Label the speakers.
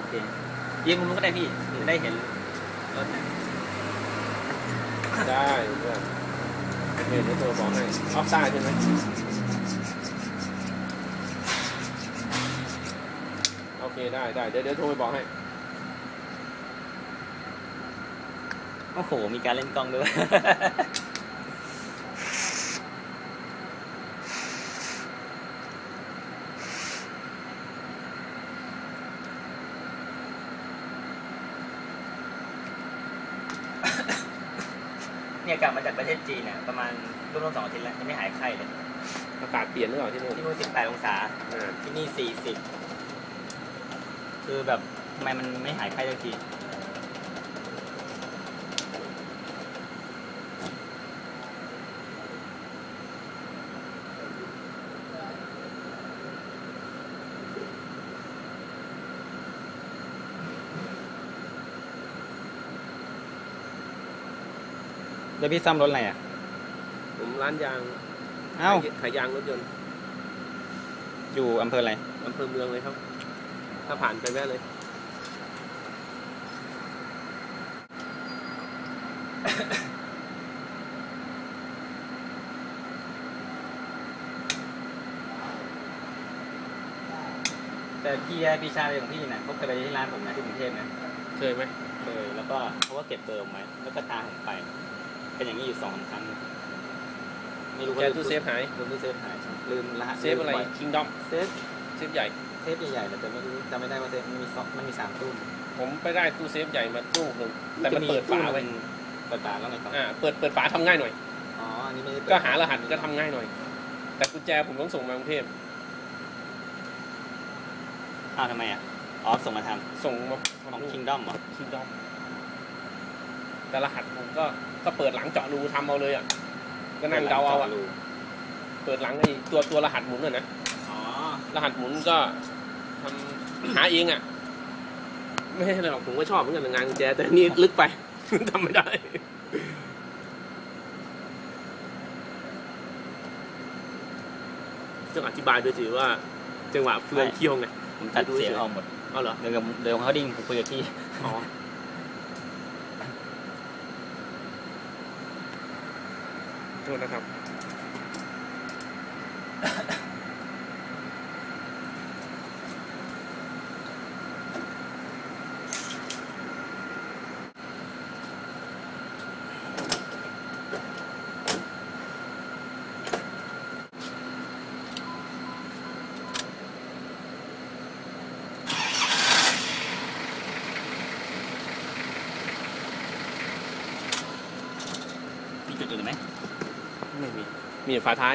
Speaker 1: อเคยิงมุมนู้นก็ได้พี่จะได้เห็นรถนะ
Speaker 2: ได้เพื่อนโอเคเดี๋ยวตัวบอกให้ออฟซ่าใช่ไหมโอเคได้ได้เดี๋ยวเดี๋ยวโทรไปบอกให้
Speaker 1: โอ้โห มีการเล่นกล้องด้วย เนี่ยกลับมาจากประเทศจีนเนี่ยประมาณร่วมๆสองอาทิตย์แล้วยังไม่หายไข้เลย
Speaker 2: อากาศเปลี่ยนหรือเปล่าที่นู่น
Speaker 1: ที่นู่น18องศา
Speaker 2: อ่า
Speaker 1: ที่นี่40คือแบบทำไมมันไม่หายไข้สักที แล้วพี่ซ่อมรถอะไรอะ
Speaker 2: ผมร้านยาง
Speaker 1: เอ้า
Speaker 2: ขายขายยางรถยนต์
Speaker 1: อยู่อำเภออะไร
Speaker 2: อำเภอเมืองเลยครับ ถ้าผ่านไปแวะเลย
Speaker 1: แต่พี่พี่ชายของพี่นะเขาเคยไปที่ร้านผมนะที่กรุงเทพนะ
Speaker 2: เคยไหม
Speaker 1: เคยแล้วก็เขาก็เก็บเบอร์ผมไว้แล้วก็ตามผมไป เป็นอย่างนี้อยู่สองสามครั้ง ไม่รู้
Speaker 2: แก
Speaker 1: ว่า
Speaker 2: ตู้เซฟหาย
Speaker 1: ลืมตู้เซฟหายลืมรหัส
Speaker 2: เซฟอะไร
Speaker 1: ลืมว้
Speaker 2: คิงดอม
Speaker 1: เซฟ
Speaker 2: เซฟใหญ่
Speaker 1: เซฟใหญ่ๆแต่ไม่รู้จำไม่ได้ว่าเซฟมันมีสองมันมีสามตู้
Speaker 2: ผมไปได้ตู้เซฟใหญ่มาตู้หนึ่งแต่มันเปิดฝาไว้
Speaker 1: เปิดฝาแล้วไงต่อ
Speaker 2: อ่าเปิดเปิดฝาทำง่ายหน่อย
Speaker 1: อ๋ออันนี้ไม่ได้เปิด
Speaker 2: ก็หารหัสก็ทำง่ายหน่อย แต่กุญแจผมต้องส่งมากรุงเทพ
Speaker 1: อ้าวทำไมอะอ๋อส่งมาท
Speaker 2: ส่งมาำ
Speaker 1: ของ
Speaker 2: ทำ
Speaker 1: คิงด้อมเหรอ
Speaker 2: คิงดอม แต่รหัสผมก็ก็เปิดหลังเจาะรูทำเอาเลยอะก็นั่งเดาเอาอะเปิดหลังไอ้ตัวตัวรหัสหมุนน่ะนะ
Speaker 1: อ๋อ
Speaker 2: รหัสหมุนก็ทำหาเองอะไม่ใช่อะไรหรอกผมก็ชอบเหมือนกันงานกุญแจแต่นี่ลึกไปทำไม่ได้ต้องอธิบายด้วยสิว่า จังหวะเฟืองเคี่ยวไง
Speaker 1: ผมตัดเสียงออกหมด
Speaker 2: เอาเหรอ
Speaker 1: เดี๋ยวกับเดี๋ยวเขาดิ้งผมคุยกับพี่
Speaker 2: อ๋อ โทษนะครับ
Speaker 1: มีจุดอื่น ไม่
Speaker 2: มี มีแต่ฝาท้าย